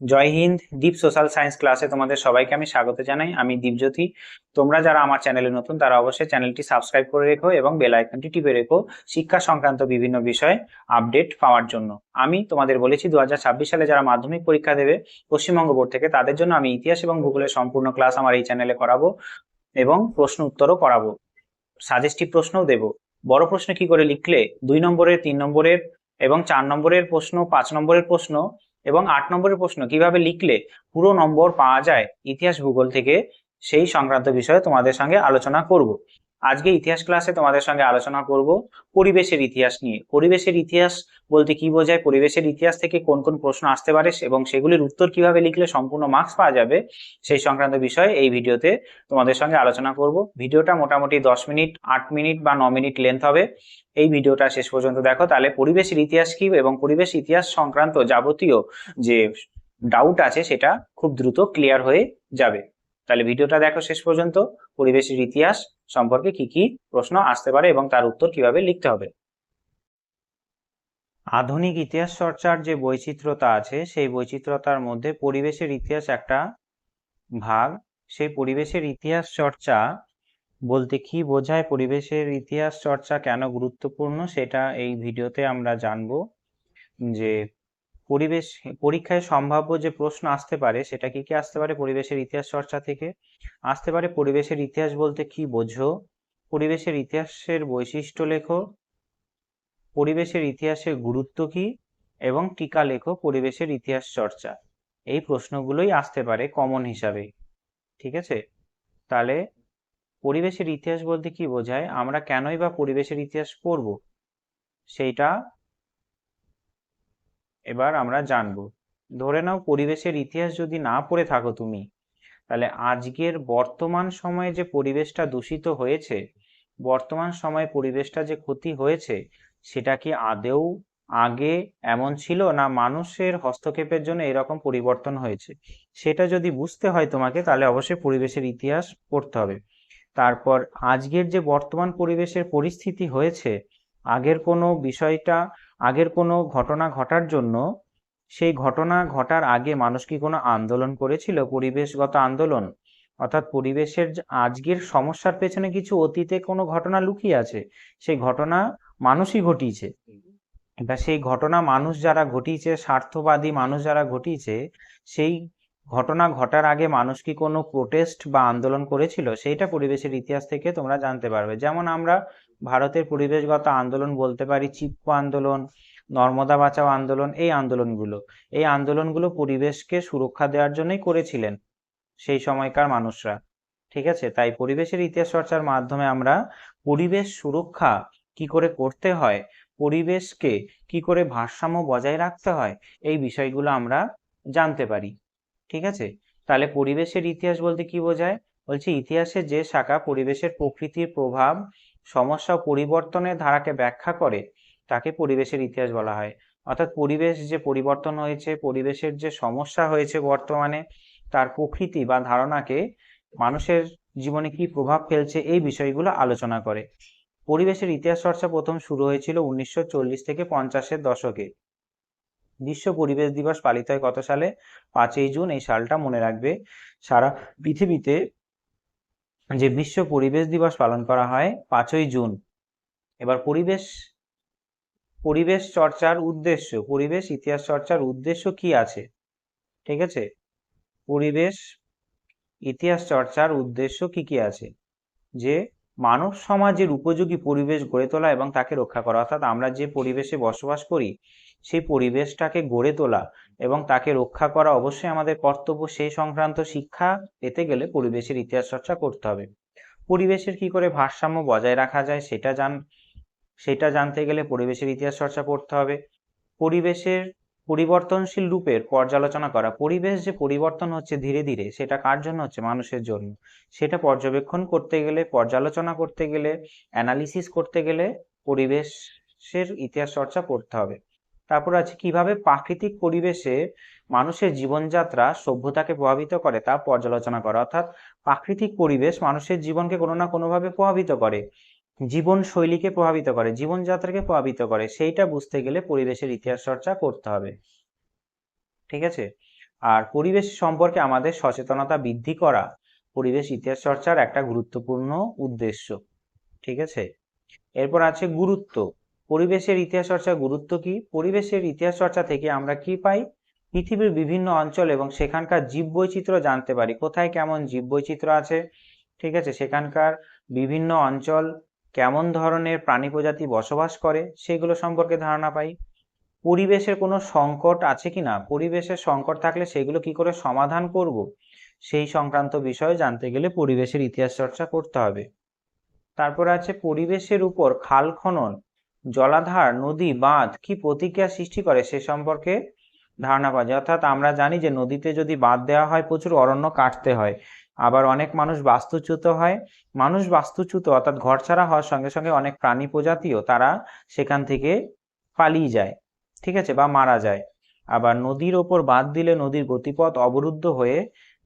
জয় Hind, Deep social science ক্লাসে তোমাদের সবাইকে আমি স্বাগত জানাই। আমি দীপজ্যোতি। তোমরা যারা আমার চ্যানেলে নতুন, তারা অবশ্যই চ্যানেলটি সাবস্ক্রাইব করে রেখো এবং বেল আইকনটি টিপে রেখো শিক্ষা সংক্রান্ত বিভিন্ন বিষয়ে আপডেট পাওয়ার জন্য। আমি তোমাদের বলেছি, দুহাজার ছাব্বিশ সালে যারা মাধ্যমিক পরীক্ষা দেবে পশ্চিমবঙ্গ বোর্ড থেকে, তাদের জন্য আমি ইতিহাস এবং ভূগোলের সম্পূর্ণ ক্লাস আমার এই চ্যানেলে করাবো এবং প্রশ্ন উত্তরও করাবো। সাজেস্টিভ প্রশ্নও দেবো। বড় প্রশ্ন কি করে লিখলে? দুই নম্বরের, তিন নম্বরের এবং চার নম্বরের প্রশ্ন, পাঁচ নম্বরের প্রশ্ন এবং আট নম্বরের প্রশ্ন, কীভাবে লিখলে পুরো নম্বর পাওয়া যায় ইতিহাস ভূগোল থেকে? সেই সংক্রান্ত বিষয়ে তোমাদের সঙ্গে আলোচনা করব। আজকে ইতিহাস ক্লাসে তোমাদের সঙ্গে আলোচনা করব পরিবেশের ইতিহাস নিয়ে। পরিবেশের ইতিহাস বলতে কি বোঝায়? পরিবেশের ইতিহাস থেকে কোন কোন প্রশ্ন আসতে পারে এবং সেগুলির উত্তর কীভাবে লিখলে সম্পূর্ণ মার্কস পাওয়া যাবে সেই সংক্রান্ত বিষয়ে এই ভিডিওতে তোমাদের সঙ্গে আলোচনা করব। ভিডিওটা মোটামুটি দশ মিনিট, আট মিনিট বা ন মিনিট লেন্থ হবে। এই ভিডিওটা শেষ পর্যন্ত দেখো। তাহলে পরিবেশের ইতিহাস কি এবং পরিবেশ ইতিহাস সংক্রান্ত যাবতীয় যে ডাউট আছে সেটা খুব দ্রুত ক্লিয়ার হয়ে যাবে। তাহলে ভিডিওটা দেখো শেষ পর্যন্ত, পরিবেশের ইতিহাস সম্পর্কে কি কি প্রশ্ন আসতে পারে এবং তার উত্তর কীভাবে লিখতে হবে। আধুনিক ইতিহাস চর্চার যে বৈচিত্র্যতা আছে, সেই বৈচিত্র্যতার মধ্যে পরিবেশের ইতিহাস একটা ভাগ। সেই পরিবেশের ইতিহাস চর্চা বলতে কি বোঝায়, পরিবেশের ইতিহাস চর্চা কেন গুরুত্বপূর্ণ, সেটা এই ভিডিওতে আমরা জানব যে পরিবেশ, পরীক্ষায় সম্ভাব্য যে প্রশ্ন আসতে পারে, সেটা কি কি আসতে পারে পরিবেশের ইতিহাস চর্চা থেকে? আসতে পারে পরিবেশের ইতিহাস বলতে কি বোঝো? পরিবেশের ইতিহাসের বৈশিষ্ট্য লেখো। পরিবেশের ইতিহাসের গুরুত্ব কি? এবং টিকা লেখো পরিবেশের ইতিহাস চর্চা। এই প্রশ্নগুলোই আসতে পারে কমন হিসাবে। ঠিক আছে? তাহলে পরিবেশের ইতিহাস বলতে কি বোঝায়? আমরা কেনই বা পরিবেশের ইতিহাস পড়ব? সেইটা এবার আমরা জানব। ধরে নাও পরিবেশের ইতিহাস যদি না পড়ে থাকো তুমি, তাহলে আজকের বর্তমান সময়ে যে পরিবেশটা দূষিত হয়েছে, বর্তমান সময়ে পরিবেশটা যে ক্ষতি হয়েছে, সেটা কি আদেও আগে এমন ছিল না মানুষের হস্তক্ষেপের জন্য এরকম পরিবর্তন হয়েছে? সেটা যদি বুঝতে হয় তোমাকে, তাহলে অবশ্যই পরিবেশের ইতিহাস পড়তে হবে। তারপর, আজকের যে বর্তমান পরিবেশের পরিস্থিতি হয়েছে, আগের কোনো বিষয়টা আগের কোনো ঘটনা ঘটার জন্য, সেই ঘটনা ঘটার আগে মানুষ কি কোনো আন্দোলন করেছিল? পরিবেশগত আন্দোলন? অর্থাৎ পরিবেশের আজকের সমস্যার পেছনে কিছু অতীতে কোনো ঘটনা লুকিয়ে আছে? সেই ঘটনা মানুষই ঘটিয়েছে। বা সেই ঘটনা মানুষ যারা ঘটিয়েছে, স্বার্থবাদী মানুষ যারা ঘটিয়েছে, সেই ঘটনা ঘটার আগে মানুষ কি কোনো প্রোটেস্ট বা আন্দোলন করেছিল? সেইটা পরিবেশের ইতিহাস থেকে তোমরা জানতে পারবে। যেমন আমরা ভারতের পরিবেশগত আন্দোলন বলতে পারি চিপকো আন্দোলন, নর্মদা বাঁচাও আন্দোলন, এই আন্দোলনগুলো। এই আন্দোলনগুলো পরিবেশকে সুরক্ষা দেওয়ার জন্যই করেছিলেন সেই সময়কার মানুষরা। ঠিক আছে? তাই পরিবেশের ইতিহাস চর্চার মাধ্যমে আমরা পরিবেশ সুরক্ষা কি করে করতে হয়, পরিবেশকে কি করে ভারসাম্য বজায় রাখতে হয়, এই বিষয়গুলো আমরা জানতে পারি। ঠিক আছে? তাহলে পরিবেশের ইতিহাস বলতে কি বোঝায়? বলছি ইতিহাসের যে শাখা পরিবেশের প্রকৃতির প্রভাব, সমস্যা পরিবর্তনের ধারাকে ব্যাখ্যা করে, তাকে পরিবেশের ইতিহাস বলা হয়। অর্থাৎ পরিবেশ যে পরিবর্তন হয়েছে, পরিবেশের যে সমস্যা হয়েছে বর্তমানে, তার প্রকৃতি বা ধারণাকে মানুষের জীবনে কি প্রভাব ফেলছে, এই বিষয়গুলো আলোচনা করে। পরিবেশের ইতিহাস চর্চা প্রথম শুরু হয়েছিল উনিশশো চল্লিশ থেকে পঞ্চাশের দশকে। বিশ্ব পরিবেশ দিবস পালিত হয় কত সালে? পাঁচই জুন এই সালটা মনে রাখবে। সারা পৃথিবীতে যে বিশ্ব পরিবেশ দিবস পালন করা হয় পাঁচই জুন। এবার পরিবেশ পরিবেশ চর্চার উদ্দেশ্য, পরিবেশ ইতিহাস চর্চার উদ্দেশ্য কি আছে? ঠিক আছে? পরিবেশ, ইতিহাস চর্চার উদ্দেশ্য কি কি আছে? যে মানব সমাজের উপযোগী পরিবেশ গড়ে তোলা এবং তাকে রক্ষা করা। অর্থাৎ আমরা যে পরিবেশে বসবাস করি, সেই পরিবেশটাকে গড়ে তোলা এবং তাকে রক্ষা করা অবশ্যই আমাদের কর্তব্য। সেই সংক্রান্ত শিক্ষা পেতে গেলে পরিবেশের ইতিহাস চর্চা করতে হবে। পরিবেশের কি করে ভারসাম্য বজায় রাখা যায় সেটা জান, সেটা জানতে গেলে পরিবেশের ইতিহাস চর্চা করতে হবে। পরিবেশের পরিবর্তনশীল রূপের পর্যালোচনা করা। পরিবেশ যে পরিবর্তন হচ্ছে ধীরে ধীরে, সেটা কার জন্য হচ্ছে? মানুষের জন্য। সেটা পর্যবেক্ষণ করতে গেলে, পর্যালোচনা করতে গেলে অ্যানালিসিস করতে গেলে পরিবেশের ইতিহাস চর্চা করতে হবে। তারপর আছে কীভাবে প্রাকৃতিক পরিবেশে মানুষের জীবনযাত্রা সভ্যতাকে প্রভাবিত করে তা পর্যালোচনা করা। অর্থাৎ প্রাকৃতিক পরিবেশ মানুষের জীবনকে কোনো না কোনোভাবে প্রভাবিত করে। জীবন শৈলীকে প্রভাবিত করে, জীবনযাত্রাকে প্রভাবিত করে, সেইটা বুঝতে গেলে পরিবেশের ইতিহাস চর্চা করতে হবে। ঠিক আছে? আর পরিবেশ সম্পর্কে আমাদের সচেতনতা বৃদ্ধি করা পরিবেশ ইতিহাস চর্চার একটা গুরুত্বপূর্ণ উদ্দেশ্য। ঠিক আছে? এরপর আছে গুরুত্ব। পরিবেশের ইতিহাস চর্চার গুরুত্ব কি? পরিবেশের ইতিহাস চর্চা থেকে আমরা কি পাই? পৃথিবীর বিভিন্ন অঞ্চল এবং সেখানকার জীববৈচিত্র্য জানতে পারি। কোথায় কেমন জীববৈচিত্র্য আছে? ঠিক আছে? সেখানকার বিভিন্ন অঞ্চল কেমন ধরনের প্রাণী প্রজাতি বসবাস করে সেগুলো সম্পর্কে ধারণা পাই। পরিবেশের কোনো সংকট আছে কি না? পরিবেশের সংকট থাকলে সেগুলো কি করে সমাধান করব? সেই সংক্রান্ত বিষয় জানতে গেলে পরিবেশের ইতিহাস চর্চা করতে হবে। তারপর আছে পরিবেশের উপর খাল খনন, জলাধার, নদী, বাঁধ কি প্রতিক্রিয়া সৃষ্টি করে সে সম্পর্কে ধারণা পাওয়া যায়। অর্থাৎ আমরা জানি যে নদীতে যদি বাঁধ দেওয়া হয়, প্রচুর অরণ্য কাটতে হয়। আবার অনেক মানুষ বাস্তুচ্যুত হয়। মানুষ বাস্তুচ্যুত, অর্থাৎ ঘর ছাড়া হওয়ার সঙ্গে সঙ্গে অনেক প্রাণী প্রজাতিও তারা সেখান থেকে পালিয়ে যায়, ঠিক আছে, বা মারা যায়। আবার নদীর ওপর বাঁধ দিলে নদীর গতিপথ অবরুদ্ধ হয়ে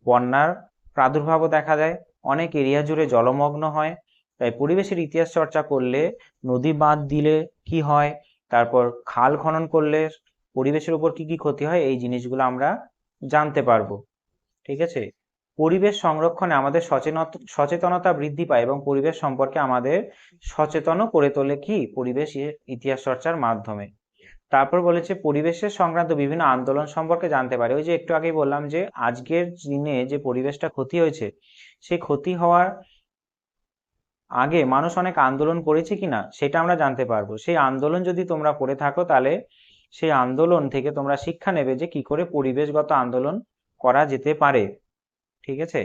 বন্যার প্রাদুর্ভাবও দেখা যায়। অনেক এরিয়া জুড়ে জলমগ্ন হয়। তাই পরিবেশের ইতিহাস চর্চা করলে নদী বাঁধ দিলে কি হয়? তারপর খাল খনন করলে পরিবেশের উপর কি কি ক্ষতি হয়, এই জিনিসগুলো আমরা জানতে পারব। ঠিক আছে? পরিবেশ সংরক্ষণে আমাদের সচেতনতা বৃদ্ধি পায় এবং পরিবেশ সম্পর্কে আমাদের সচেতনও করে তোলে কি? পরিবেশ ইতিহাস চর্চার মাধ্যমে। তারপর বলেছে, পরিবেশের সংক্রান্ত বিভিন্ন আন্দোলন সম্পর্কে জানতে পারে। ওই যে একটু আগেই বললাম যে, আজকের দিনে যে পরিবেশটা ক্ষতি হয়েছে সেই ক্ষতি হওয়ার আগে মানুষ অনেক আন্দোলন করেছে কিনা, সেটা আমরা জানতে পারব। সেই আন্দোলন যদি তোমরা করে থাকো, তাহলে সেই আন্দোলন থেকে তোমরা শিক্ষা নেবে যে কি করে পরিবেশগত আন্দোলন করা যেতে পারে। ঠিক আছে?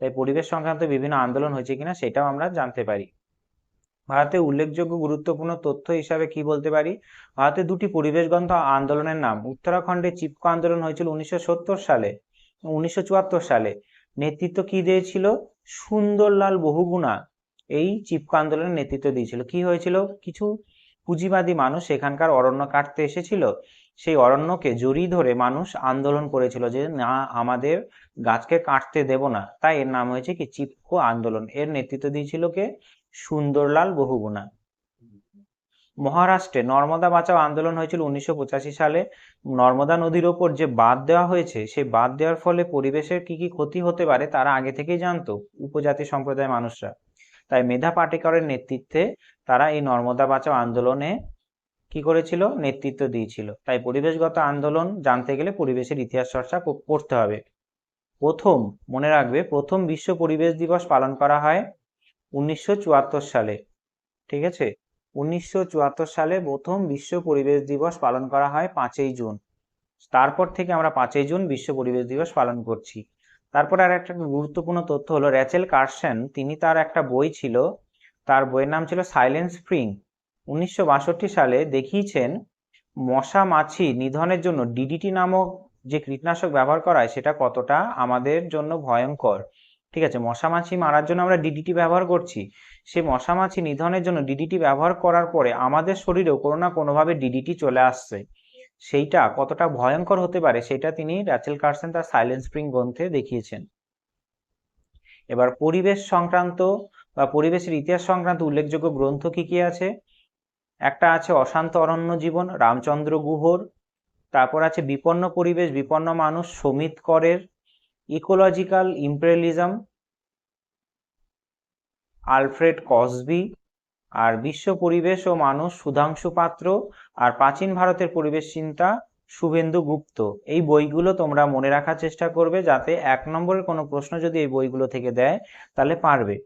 তাই পরিবেশ সংক্রান্ত বিভিন্ন আন্দোলন হয়েছে কিনা সেটাও আমরা জানতে পারি। ভারতে উল্লেখযোগ্য গুরুত্বপূর্ণ তথ্য হিসাবে কি বলতে পারি? ভারতে দুটি পরিবেশগত আন্দোলনের নাম। উত্তরাখণ্ডে চিপকো আন্দোলন হয়েছিল উনিশশো সত্তর সালে, উনিশশো চুয়াত্তর সালে। নেতৃত্ব কি দিয়েছিল? সুন্দরলাল বহুগুণা। এই চিপকো আন্দোলনের নেতৃত্ব দিয়েছিল। কি হয়েছিল? কিছু পুঁজিবাদী মানুষ সেখানকার অরণ্য কাটতে এসেছিল। সেই অরণ্যকে জড়ি ধরে মানুষ আন্দোলন করেছিল যে, না, আমাদের গাছকে কাটতে দেব না। তাই এর নাম হয়েছে কি? চিপকো আন্দোলন। এর নেতৃত্ব দিয়েছিল কে? সুন্দরলাল বহুগুণা। মহারাষ্ট্রে নর্মদা বাঁচাও আন্দোলন হয়েছিল উনিশশো পঁচাশি সালে। নর্মদা নদীর ওপর যে বাদ দেওয়া হয়েছে, সেই বাদ দেওয়ার ফলে পরিবেশের কি কি ক্ষতি হতে পারে, তারা আগে থেকেই জানতো, উপজাতি সম্প্রদায়ের মানুষরা। তাই মেধা পাটেকরের নেতৃত্বে তারা এই নর্মদা বাঁচাও আন্দোলনে কি করেছিল? নেতৃত্ব দিয়েছিল। তাই পরিবেশগত আন্দোলন জানতে গেলে পরিবেশের ইতিহাস চর্চা করতে হবে। প্রথম, মনে রাখবে, প্রথম বিশ্ব পরিবেশ দিবস পালন করা হয় উনিশশো চুয়াত্তর সালে। ঠিক আছে? উনিশশো চুয়াত্তর সালে প্রথম বিশ্ব পরিবেশ দিবস পালন করা হয় পাঁচই জুন। তারপর থেকে আমরা পাঁচই জুন বিশ্ব পরিবেশ দিবস পালন করছি। তারপর আর একটা গুরুত্বপূর্ণ তথ্য হলো, র্যাচেল কার্সেন, তিনি তার একটা বই ছিল তার বইয়ের নাম ছিল সাইলেন্ট স্প্রিং। উনিশশো বাষট্টি সালে দেখিয়েছেন, মশা মাছি নিধনের জন্য ডিডিটি নামক যে কীটনাশক ব্যবহার করা হয়, সেটা কতটা আমাদের জন্য ভয়ঙ্কর। ঠিক আছে, মশা মাছি মারার জন্য আমরা ডিডিটি ব্যবহার করছি। সে মশা মাছি নিধনের জন্য ডিডিটি ব্যবহার করার পরে আমাদের শরীরেও কোনো না কোনোভাবে ডিডিটি চলে আসছে। সেইটা কতটা ভয়ঙ্কর হতে পারে, সেটা তিনি র্যাচেল কার্সেন তার সাইলেন্স স্প্রিং গ্রন্থে দেখিয়েছেন। এবার পরিবেশ সংক্রান্ত বা পরিবেশের ইতিহাস সংক্রান্ত উল্লেখযোগ্য গ্রন্থ কি কি আছে? একটা আছে অশান্ত অরণ্য জীবন, রামচন্দ্র গুহর। তারপর আছে বিপন্ন পরিবেশ, বিপন্ন মানুষ, সমিত করের। Ecological imperialism, Alfred Crosby. আর বিশ্ব পরিবেশ ও মানুষ, সুধাংশু পাত্র। আর প্রাচীন ভারতের পরিবেশ চিন্তা, শুভেন্দু গুপ্ত। এই বইগুলো তোমরা মনে রাখার চেষ্টা করবে যাতে এক নম্বরের কোনো প্রশ্ন যদি এই বইগুলো থেকে দেয়, তাহলে পারবে।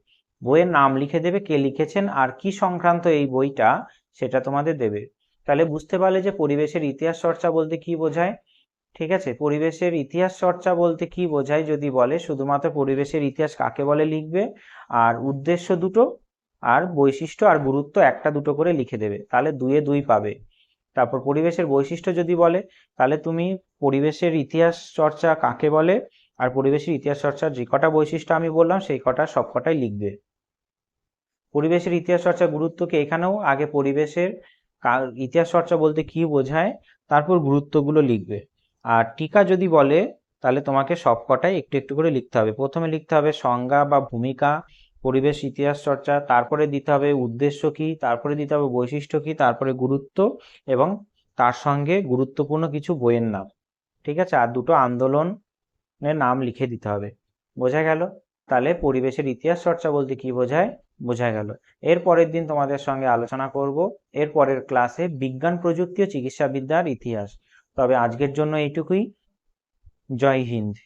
বইয়ের নাম লিখে দেবে, কে লিখেছেন আর কি সংক্রান্ত এই বইটা সেটা তোমাদের দেবে। তাহলে বুঝতে পারলে যে পরিবেশের ইতিহাস চর্চা বলতে কি বোঝায়? ঠিক আছে? পরিবেশের ইতিহাস চর্চা বলতে কি বোঝায় যদি বলে, শুধুমাত্র পরিবেশের ইতিহাস কাকে বলে লিখবে? আর উদ্দেশ্য দুটো, আর বৈশিষ্ট্য আর গুরুত্ব একটা দুটো করে লিখে দেবে, তাহলে দুয়ে দুই পাবে। তারপর পরিবেশের বৈশিষ্ট্য যদি বলে, তাহলে তুমি পরিবেশের ইতিহাস চর্চা কাকে বলে? আর পরিবেশের ইতিহাস চর্চার যে কটা বৈশিষ্ট্য আমি বললাম, সেই কটা সব কটাই লিখবে। পরিবেশের ইতিহাস চর্চার গুরুত্বকে এখানেও আগে পরিবেশের ইতিহাস চর্চা বলতে কি বোঝায়, তারপর গুরুত্বগুলো লিখবে। আর টিকা যদি বলে, তাহলে তোমাকে সব কটাই একটু একটু করে লিখতে হবে। প্রথমে লিখতে হবে সংজ্ঞা বা ভূমিকা, পরিবেশ, ইতিহাস চর্চা, তারপরে দিতে হবে উদ্দেশ্য কি, তারপরে দিতে হবে বৈশিষ্ট্য কি, তারপরে গুরুত্ব এবং তার সঙ্গে গুরুত্বপূর্ণ কিছু বইয়ের নাম। ঠিক আছে? আর দুটো আন্দোলনের নাম লিখে দিতে হবে। বোঝা গেল? তাহলে পরিবেশের ইতিহাস চর্চা বলতে কি বোঝায়? বোঝা গেল। এর পরের দিন তোমাদের সঙ্গে আলোচনা করব। এর পরের ক্লাসে বিজ্ঞান, প্রযুক্তি ও চিকিৎসাবিদ্যার ইতিহাস। তবে আজকের জন্য এইটুকুই। জয় হিন্দ।